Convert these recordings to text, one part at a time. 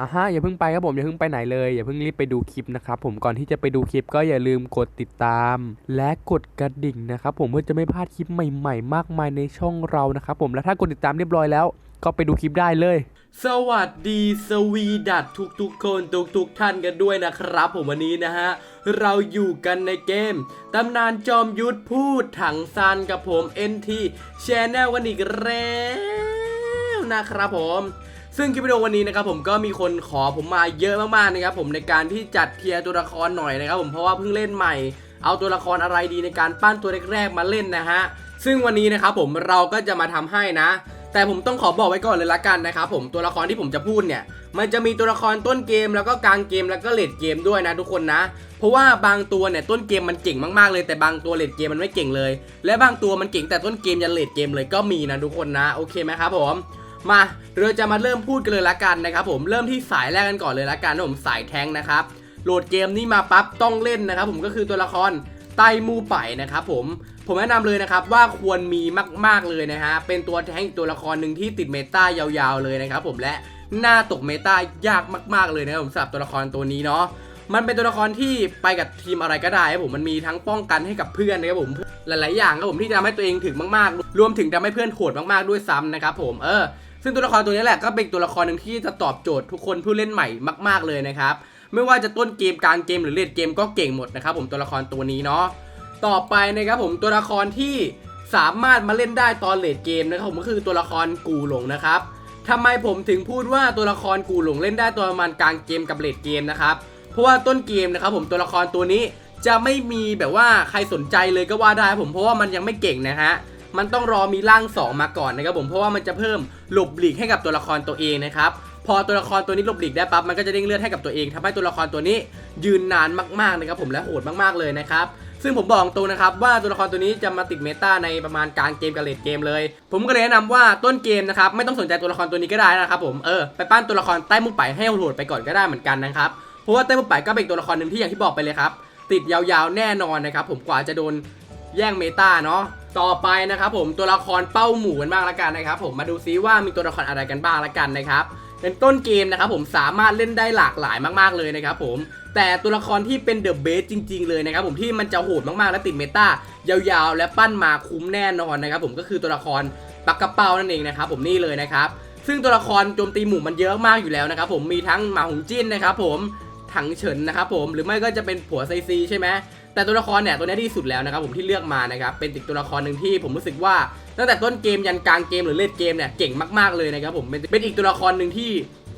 อะฮะอย่าเพิ่งไปครับผมอย่าเพิ่งไปไหนเลยอย่าเพิ่งรีบไปดูคลิปนะครับผมก่อนที่จะไปดูคลิปก็อย่าลืมกดติดตาม และกดกระดิ่งนะครับผมเพื่อจะไม่พลาดคลิปใหม่ๆ มากมายในช่องเรานะครับผมและถ้ากดติดตามเรียบร้อยแล้ว ก็ไปดูคลิปได้เลย สวัสดีสวีดัตทุกทุกๆคนทุกทุกๆท่านกันด้วยนะครับ ผมวันนี้นะฮะเราอยู่กันในเกมตำนานจอมยุทธพูดถังซันกับผม NT Channel กันอีกแล้วนะครับผม ซึ่งคลิปวิดีโอวันนี้นะครับผมก็มีคนขอผมมาเยอะมากๆนะครับผมในการที่จัดเทียร์ตัวละครหน่อยนะครับผมเพราะว่าเพิ่งเล่นใหม่ เอาตัวละครอะไรดีในการปั้นตัวแรกๆมาเล่นนะฮะซึ่งวันนี้นะครับผมเราก็จะมาทำให้นะ แต่ผมต้องขอบอกไว้ก่อนเลยละกันนะครับผมตัวละครที่ผมจะพูดเนี่ย มันจะมีตัวละครต้นเกมแล้วก็กลางเกมแล้วก็เลดเกมด้วยนะทุกคนนะ เพราะว่าบางตัวเนี่ยต้นเกมมันเก่งมากๆเลยแต่บางตัวเลดเกมมันไม่เก่งเลย และบางตัวมันเก่งแต่ต้นเกมยันเลดเกมเลยก็มีนะทุกคนนะโอเคไหมครับผม มาเราจะมาเริ่มพูดกันเลยละกันนะครับผมเริ่มที่สายแรกกันก่อนเลยละกันนะผมสายแทงนะครับโหลดเกมนี้มาปั๊บต้องเล่นนะครับ ผมก็คือตัวละครไตมูไปนะครับผมผมแนะนำเลยนะครับว่าควรมีมาก ๆเลยนะฮะเป็นตัวแทงอีกตัวละครหนึ่งที่ติดเมตายาวๆเลยนะครับผมและหน้าตกเมตายากมาก ๆเลยนะครับผมสำหรับตัวละครตัวนี้เนาะมันเป็นตัวละครที่ไปกับทีมอะไรก็ได้ครับผมมันมีทั้งป้องกันให้กับเพื่อนนะครับผมหลายๆอย่างครับผมที่จะทำให้ตัวเองถึงมากๆ รวมถึงทำให้เพื่อนโหดมากๆด้วยซ้ำนะครับผมเออ ซึ่งตัวละครตัวนี้แหละก็เป็นตัวละครหนึ่งที่จะตอบโจทย์ทุกคนผู้เล่นใหม่มาก ๆเลยนะครับไม่ว่าจะต้นเกมกลางเกมหรือเลดเกมก็เก่งหมดนะครับผมตัวละครตัวนี้เนาะต่อไปนะครับผมตัวละครที่สามารถมาเล่นได้ตอนเลดเกมนะครับผมก็คือตัวละครกูหลงนะครับทำไมผมถึงพูดว่าตัวละครกูหลงเล่นได้ตัวประมาณกลางเกมกับเลดเกมนะครับเพราะว่าต้นเกมนะครับผมตัวละครตัวนี้จะไม่มีแบบว่าใครสนใจเลยก็ว่าได้ผมเพราะว่ามันยังไม่เก่งนะฮะ มันต้องรอมีร่าง 2 มาก่อนนะครับผมเพราะว่ามันจะเพิ่มหลบหลีกให้กับตัวละครตัวเองนะครับพอตัวละครตัวนี้หลบหลีกได้ปั๊บมันก็จะเด้งเลือดให้กับตัวเองทำให้ตัวละครตัวนี้ยืนนานมากๆนะครับผมและโหดมากๆเลยนะครับซึ่งผมบอกตรงนะครับว่าตัวละครตัวนี้จะมาติดเมตาในประมาณกลางเกมกับเลดเกมเลย ผมก็เลยแนะนำว่าต้นเกมนะครับไม่ต้องสนใจตัวละครตัวนี้ก็ได้นะครับผมเออไปปั้นตัวละครใต้มุกไปให้โหดไปก่อนก็ได้เหมือนกันนะครับเพราะว่าเต้มุกไปก็เป็นตัวละครหนึ่งที่อย่างที่บอกไปเลยครับติดยาวๆแน่นอนนะครับผมกว่าจะโดนแย่งเมตาเนาะ ต่อไปนะครับผมตัวละครเป้าหมู่กันบ้างละกันนะครับผมมาดูซิว่ามีตัวละครอะไรกันบ้างละกันนะครับเป็นต้นเกมนะครับผมสามารถเล่นได้หลากหลายมากๆเลยนะครับผมแต่ตัวละครที่เป็นเดอะเบสจริง ๆ เลยนะครับผมที่มันจะโหดมากๆและติดเมตายาวๆ และปั้นมาคุ้มแน่นอนนะครับผมก็คือตัวละครปักกระเป้านั่นเองนะครับผมนี่เลยนะครับซึ่งตัวละครโจมตีหมู่มันเยอะมากอยู่แล้วนะครับผมมีทั้งหมาหงจิ้นนะครับผมถังเฉินนะครับผมหรือไม่ก็จะเป็นผัวไซซีใช่ไหม แต่ตัวละครเนี่ยตัวนี้ที่สุดแล้วนะครับผมที่เลือกมานะครับเป็นอีกตัวละครหนึ่งที่ผมรู้สึกว่าตั้งแต่ต้นเกมยันกลางเกมหรือเลดเกมเนี่ยเก่งมากๆเลยนะครับผมเป็นเป็นอีกตัวละครหนึ่งที่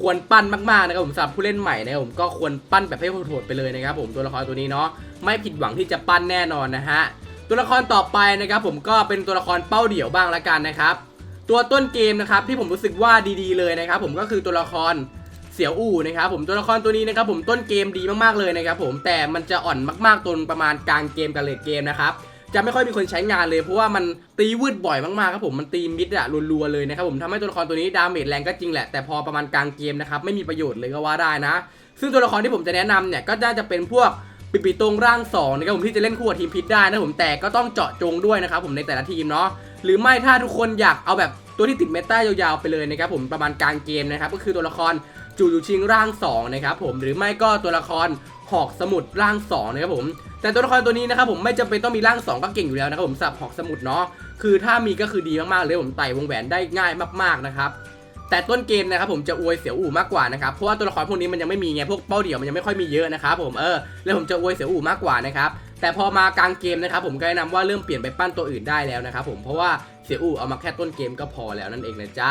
ควรปั้นมากๆนะครับผมสำหรับผู้เล่นใหม่นะครับผมก็ควรปั้นแบบให้โหดๆไปเลยนะครับผมตัวละครตัวนี้เนาะไม่ผิดหวังที่จะปั้นแน่นอนนะฮะตัวละครต่อไปนะครับผมก็เป็นตัวละครเป้าเดี่ยวบ้างละกันนะครับตัวต้นเกมนะครับที่ผมรู้สึกว่าดีๆเลยนะครับผมก็คือตัวละคร เสียวอู่นะครับผมตัวละครตัวนี้นะครับผมต้นเกมดีมากๆเลยนะครับผมแต่มันจะอ่อนมากๆตนประมาณกลางเกมกับเลดเกมนะครับจะไม่ค่อยมีคนใช้งานเลย เพราะว่ามันตีวืดบ่อยมากๆครับผมมันตีมิดอะรัวๆเลยนะครับผมทำให้ตัวละครตัวนี้ดาเมจแรงก็จริงแหละแต่พอประมาณกลางเกมนะครับไม่มีประโยชน์เลยก็ว่าได้นะ ซึ่งตัวละครที่ผมจะแนะนำเนี่ยก็น่าจะเป็นพวกปิปิตรงร่าง2นะครับผมที่จะเล่นคู่กับทีมพิษได้นะผมแต่ก็ต้องเจาะจงด้วยนะครับผมในแต่ละทีมเนาะหรือไม่ถ้าทุกคนอยากเอาแบบตัวที่ติดเมตายาวๆไปเลยนะครับผมประมาณกลางเกมนะครับก็คือตัวละคร จูจูชิงร่าง2นะครับผมหรือไม่ก็ตัวละครหอกสมุดร่าง2นะครับผมแต่ตัวละครตัวนี้นะครับผมไม่จำเป็นต้องมีร่าง 2 ก็เก่งอยู่แล้วนะครับผมสับหอกสมุดเนาะคือถ้ามีก็คือดีมากๆเลยผมไต่วงแหวนได้ง่ายมากๆนะครับแต่ต้นเกมนะครับผมจะอวยเสียวอู่มากกว่านะครับเพราะว่าตัวละครพวกนี้มันยังไม่มีไงพวกเป้าเดี่ยวมันยังไม่ค่อยมีเยอะนะครับผมเออแล้วผมจะอวยเสียวอู่มากกว่านะครับแต่พอมากลางเกมนะครับผมก็แนะนำว่าเริ่มเปลี่ยนไปปั้นตัวอื่นได้แล้วนะครับผมเพราะว่าเสียอู่เอามาแค่ต้นเกมก็พอแล้วนั่นเองนะจ๊ะ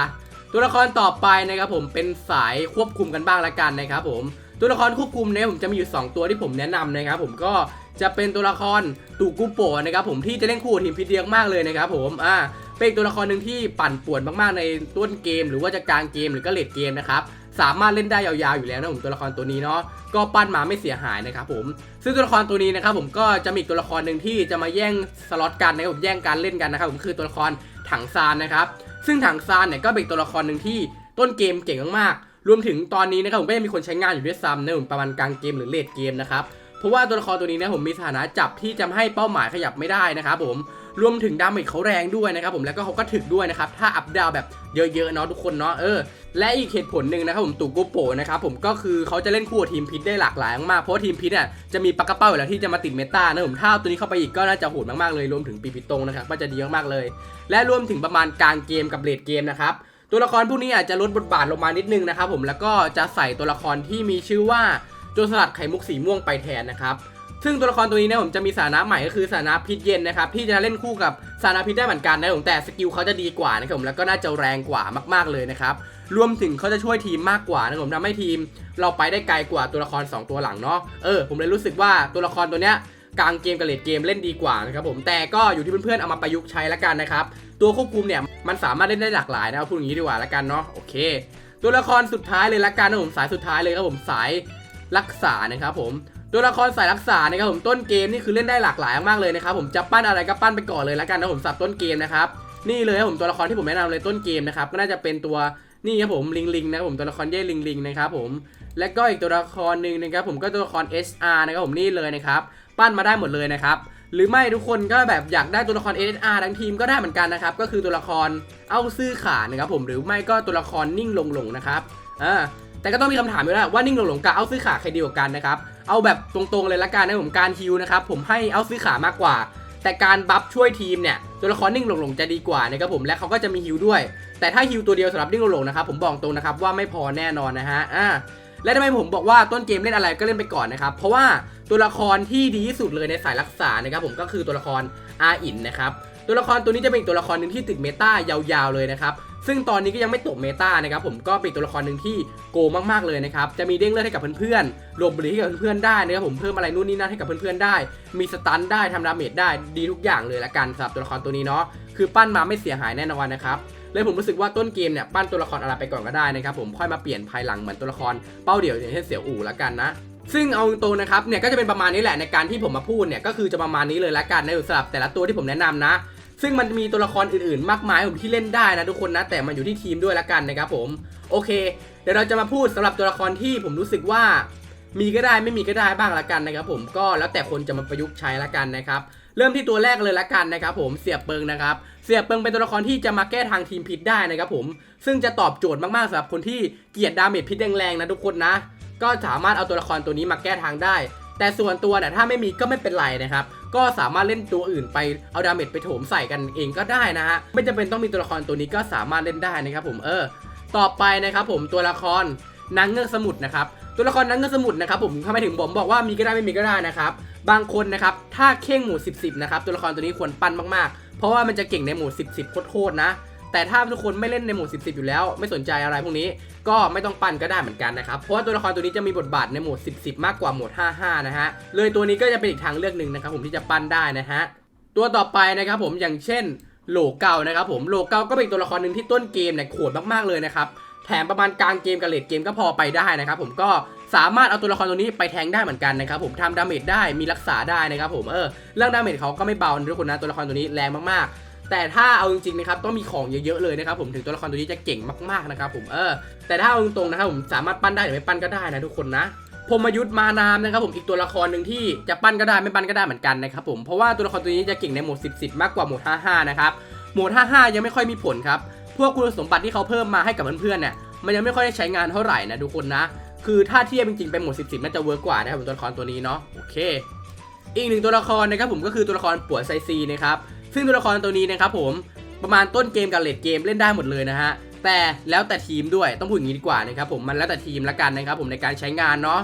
ตัวละครต่อไปนะครับผมเป็นสายควบคุมกันบ้างละกันนะครับผมตัวละครควบคุมเนี่ยผมจะมีอยู่ 2 ตัวที่ผมแนะนำนะครับผมก็จะเป็นตัวละครตูกุโปะนะครับผมที่จะเล่นคู่กับทีมพิเดียงมากเลยนะครับผมอ่าเป็นตัวละครหนึ่งที่ปั่นป่วนมากๆในต้นเกม หรือว่าจะกลางเกมหรือก็เลดเกมนะครับสามารถเล่นได้ยาวๆอยู่แล้วนะผมตัวละครตัวนี้เนาะก็ปั้นมาไม่เสียหายนะครับผมซึ่งตัวละครตัวนี้นะครับผมก็จะมีตัวละครหนึ่งที่จะมาแย่งสล็อตกันนะครับผมแย่งการเล่นกันนะครับผมคือตัวละครถังซานนะครับ ซึ่งถังซานเนี่ยก็เป็นตัวละครหนึ่งที่ต้นเกมเก่งมากๆ รวมถึงตอนนี้นะครับผมก็ยังมีคนใช้งานอยู่ด้วยซ้ำนะผมประมาณกลางเกมหรือเลดเกมนะครับ เพราะว่าตัวละครตัวนี้นะผมมีสถานะจับที่จะให้เป้าหมายขยับไม่ได้นะครับผม รวมถึงดาเมจเขาแรงด้วยนะครับผมแล้วก็เขาก็ถึกด้วยนะครับถ้าอัพดาวแบบเยอะๆเนาะทุกคนเนาะเออและอีกเหตุผลหนึ่งนะครับผมตูโกโปนะครับผมก็คือเขาจะเล่นคู่กับทีมพิษได้หลากหลายมากๆเพราะทีมพิษเนี่ยจะมีปากกระเป้าอยู่แล้วที่จะมาติดเมตานะผมถ้าตัวนี้เข้าไปอีกก็น่าจะโหดมากๆเลยรวมถึงปีปิตงนะครับก็จะดีมากๆเลย และรวมถึงประมาณกลางเกมกับเลดเกมนะครับตัวละครพวกนี้อาจจะลดบทบาทลงมานิดนึงนะครับผมแล้วก็จะใส่ตัวละครที่มีชื่อว่าโจรสลัดไข่มุกสีม่วงไปแทนนะครับ ซึ่งตัวละครตัวนี้นะผมจะมีสานะใหม่ก็คือสานะพิษเย็นนะครับที่จะเล่นคู่กับสานะพิษได้เหมือนกันนะผมแต่สกิลเขาจะดีกว่านะครับผมแล้วก็น่าจะแรงกว่ามากๆเลยนะครับรวมถึงเขาจะช่วยทีมมากกว่านะครับผมทำให้ทีม เราไปได้ไกลกว่าตัวละคร 2 ตัวหลังเนาะเออผมเลยรู้สึกว่าตัวละครตัวเนี้ยกลางเกมกับเลดเกมเล่นดีกว่านะครับผมแต่ก็อยู่ที่เพื่อนๆเอามาประยุกต์ใช้ล้วกันนะครับตัวควบคุมเนี่ยมันสามารถเล่นได้หลากหลายนะครับพูดอย่างนี้ดีกว่าล้วกันเนาะโอเค ตัวละครสุดท้ายเลยละกันนะผมสายสุดท้ายเลยครับผมสายรักษานะครับผม ตัวละครสายรักษานะครับผมต้นเกมนี่คือเล่นได้หลากหลายมากเลยนะครับผมจะปั้นอะไรก็ปั้นไปก่อนเลยละกันนะผมสับต้นเกมนะครับนี่เลยครับผมตัวละครที่ผมแนะนำเลยต้นเกมนะครับก็น่าจะเป็นตัวนี่ครับผมลิงลิงนะครับผมตัวละครเย่ลิงลิงนะครับผมและก็อีกตัวละครหนึ่งนะครับผมก็ตัวละคร SR นะครับผมนี่เลยนะครับปั้นมาได้หมดเลยนะครับหรือไม่ทุกคนก็แบบอยากได้ตัวละคร SR ทั้งทีมก็ได้เหมือนกันนะครับก็คือตัวละครเอาซื่อขานะครับผมหรือไม่ก็ตัวละครนิ่งลงหลงนะครับอ่าแต่ก็ต้องมีคำถามอยู่แล้วว่านิ่งหลงหลงกับเอาซื้อขาใครดีกว่ากันนะครับ เอาแบบตรงๆเลยละกันนะผมการฮิวนะครับผมให้เอาซื้อขามากกว่า แต่การบัฟช่วยทีมเนี่ยตัวละครนิ่งหลงหลงจะดีกว่านะครับผมและเขาก็จะมีฮิวด้วย แต่ถ้าฮิวตัวเดียวสำหรับนิ่งหลงหลงนะครับผมบอกตรงนะครับว่าไม่พอแน่นอนนะฮะอ่าและทำไมผมบอกว่าต้นเกมเล่นอะไรก็เล่นไปก่อนนะครับ เพราะว่าตัวละครที่ดีที่สุดเลยในสายรักษานะครับผมก็คือตัวละครอาอินนะครับตัวละครตัวนี้จะเป็นตัวละครหนึ่งที่ติดเมตายาวๆเลยนะครับ ซึ่งตอนนี้ก็ยังไม่ตกเมตานะครับผมก็เป็นตัวละครหนึ่งที่โกมากๆเลยนะครับจะมีเด้งเลือดให้กับเพื่อนๆรวมบริให้กับเพื่อนๆได้นะครับผมเพิ่มอะไรนู่นนี่นั่นให้กับเพื่อนๆได้ มีสตันได้ทำดาเมจได้ดีทุกอย่างเลยละกันสำหรับตัวละครตัวนี้เนาะคือปั้นมาไม่เสียหายแน่นอนนะครับเลยผมรู้สึกว่าต้นเกมเนี่ยปั้นตัวละครอะไรไปก่อนก็ได้นะครับผมค่อยมาเปลี่ยนภายหลังเหมือนตัวละครเป้าเดี่ยวอย่างเช่นเสี่ยวอู่ละกันนะซึ่งเอาตรงนะครับเนี่ยก็จะเป็นประมาณนี้แหละในการที่ผมมาพูดเนี่ยก็คือจะประมาณนี้เลยละกันในสำหรับแต่ละตัวที่ผมแนะนำนะ ซึ่งมันมีตัวละครอื่นๆ มากมายผมที่เล่นได้นะทุกคนนะ แต่มันอยู่ที่ทีมด้วยละกันนะครับผมโอเค เดี๋ยวเราจะมาพูดสำหรับตัวละครที่ผมรู้สึกว่า มีก็ได้ไม่มีก็ได้บ้างละกันนะครับผมก็แล้วแต่คนจะมาประยุกต์ใช้ละกันนะครับเริ่มที่ตัวแรกเลยละกันนะครับผมเสียบเปิงนะครับเสียบเปิงเป็นตัวละครที่จะมาแก้ทางทีมพิษได้นะครับผมซึ่งจะตอบโจทย์มากๆสำหรับคนที่เกลียดดาเมจพิษแรงๆนะทุกคนนะ ก็สามารถเอาตัวละครตัวนี้มาแก้ทางได้ แต่ส่วนตัวเนี่ยถ้าไม่มีก็ไม่เป็นไรนะครับ ก็สามารถเล่นตัวอื่นไปเอาดาเมจไปโถมใส่กันเองก็ได้นะฮะไม่จำเป็นต้องมีตัวละครตัวนี้ก็สามารถเล่นได้นะครับผมเออ ต่อไปนะครับผมตัวละครนางเงือกสมุทรนะครับตัวละครนางเงือกสมุทรนะครับผมทำไมถึงผมบอกว่ามีก็ได้ไม่มีก็ได้นะครับบางคนนะครับถ้าเข่งหมู่10 10นะครับตัวละครตัวนี้ควรปั้นมากๆ เพราะว่ามันจะเก่งในหมู่10 10โคตรๆนะ แต่ถ้าทุกคนไม่เล่นในหมู่10 10 อยู่แล้ว ไม่สนใจอะไรพวกนี้ก็ไม่ต้องปั้นก็ได้เหมือนกันนะครับ เพราะว่าตัวละครตัวนี้จะมีบทบาทในโหมด 10 10 มากกว่าโหมด 55 นะฮะ เลยตัวนี้ก็จะเป็นอีกทางเลือกหนึ่งนะครับผมที่จะปั้นได้นะฮะ ตัวต่อไปนะครับผมอย่างเช่นโหลเก่านะครับผมโหลเกาก็เป็นตัวละครหนึ่งที่ต้นเกมเนี่ยโหดมากๆเลยนะครับแถมประมาณกลางเกมกับเลดเกมก็พอไปได้นะครับผมก็สามารถเอาตัวละครตัวนี้ไปแทงได้เหมือนกันนะครับผมทำดาเมจได้มีรักษาได้นะครับผมเออเรื่องดาเมจเขาก็ไม่เบาทุกคนนะตัวละครตัวนี้แรงมากๆ แต่ถ้าเอาจริงๆนะครับต้องมีของเยอะๆเลยนะครับผมถึงตัวละครตัวนี้จะเก่งมากๆนะครับผมเออแต่ถ้าเอาตรงๆนะครับผมสามารถปั้นได้หรือไม่ปั้นก็ได้นะทุกคนนะพมยุทธ์มานามนะครับผมอีกตัวละครหนึ่งที่จะปั้นก็ได้ไม่ปั้นก็ได้เหมือนกันนะครับผมเพราะว่าตัวละครตัวนี้จะเก่งในโหมด 10 10 มากกว่าโหมด 55 นะครับโหมด 55 ยังไม่ค่อยมีผลครับพวกคุณสมบัติที่เขาเพิ่มมาให้กับเพื่อนๆเนี่ยมันยังไม่ค่อยได้ใช้งานเท่าไหร่นะทุกคนนะ คือถ้าเทียบจริงๆเป็นโหมด 10 10 น่าจะเวิร์กกว่านะครับผมตัวละครตัวนี้เนาะโอเค อีกหนึ่งตัวละครนะครับผมก็คือตัวละครปัวไซซีนะครับ ซึ่งตัวละครตัวนี้นะครับผมประมาณต้นเกมกับเลดเกมเล่นได้หมดเลยนะฮะแต่แล้วแต่ทีมด้วยต้องพูดอย่างนี้ดีกว่านะครับผมมันแล้วแต่ทีมละกันนะครับผมในการใช้งานเนาะ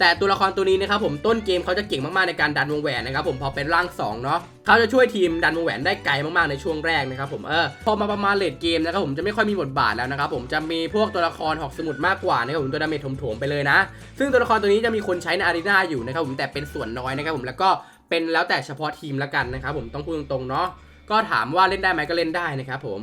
แต่ตัวละครตัวนี้นะครับผมต้นเกมเขาจะเก่งมากๆในการดันวงแหวนนะครับผมพอเป็นร่าง2เนาะเขาจะช่วยทีมดันวงแหวนได้ไกลมากๆในช่วงแรกนะครับผมเออพอมาประมาณเลดเกมนะครับผมจะไม่ค่อยมีบทบาทแล้วนะครับผมจะมีพวกตัวละครหอกสมุดมากกว่านะครับผมตัวดาเมจถมๆไปเลยนะ ซึ่งตัวละครตัวนี้จะมีคนใช้ในอารีนาอยู่นะครับผมแต่เป็นส่วนน้อยนะครับผมแล้วก็ เป็นแล้วแต่เฉพาะทีมละกันนะครับผมต้องพูดตรงๆเนาะก็ถามว่าเล่นได้ไหมก็เล่นได้นะครับผม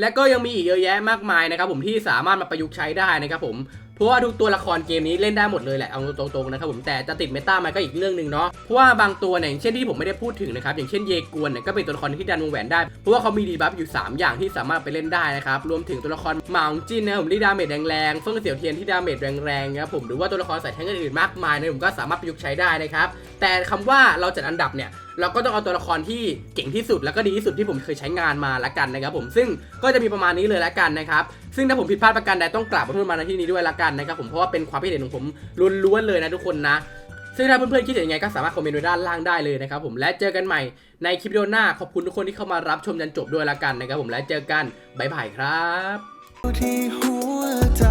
และก็ยังมีอีกเยอะแยะมากมายนะครับผมที่สามารถมาประยุกต์ใช้ได้นะครับผม เพราะว่าทุกตัวละครเกมนี้เล่นได้หมดเลยแหละเอาตรงๆนะครับผมแต่จะติดเมตามันก็อีกเรื่องหนึ่งเนาะเพราะว่าบางตัวเนี่ยอย่างเช่นที่ผมไม่ได้พูดถึงนะครับอย่างเช่นเยกวนเนี่ยก็เป็นตัวละครที่ดันวงแหวนได้เพราะว่าเขามีดีบัฟอยู่ 3 อย่างที่สามารถไปเล่นได้นะครับรวมถึงตัวละครหมาของจินนะผมที่ดาเมจแรงๆเฟิ่งเสี่ยวเทียนที่ดาเมจแรงๆนะครับผมหรือว่าตัวละครสายแทงอื่นๆมากมายนะผมก็สามารถประยุกต์ใช้ได้นะครับแต่คำว่าเราจัดอันดับเนี่ยเราก็ต้องเอาตัวละครที่เก่งที่สุดแล้วก็ดีที่สุดที่ผมเคยใช้งานมาละกันนะครับผมซึ่งก็จะมีประมาณนี้เลยละกันนะครับ ซึ่งถ้าผมผิดพลาดประการใดต้องกราบขอโทษมาในที่นี้ด้วยละกันนะครับผมเพราะว่าเป็นความคิดเห็นของผมล้วนๆเลยนะทุกคนนะซึ่งถ้าเพื่อนๆคิดเห็นยังไงก็สามารถคอมเมนต์ไว้ด้านล่างได้เลยนะครับผมและเจอกันใหม่ในคลิปวิดีโอหน้าขอบคุณทุกคนที่เข้ามารับชมจนจบด้วยละกันนะครับผมและเจอกันบ๊ายบายครับที่หัวใจ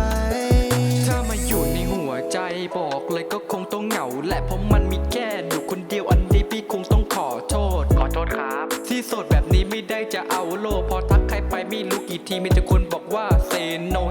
ถ้ามาอยู่ในหัวใจบอกเลยก็คงต้องเหงาแหละเพราะมันมีแค่อยู่คนเดียวอันนี้พี่คงต้องขอโทษ ขอโทษครับ ที่โสดแบบนี้ไม่ได้จะเอาโลกพอทักใคร ไปไม่รู้กี่ทีมีแต่คนบอกว่าเซน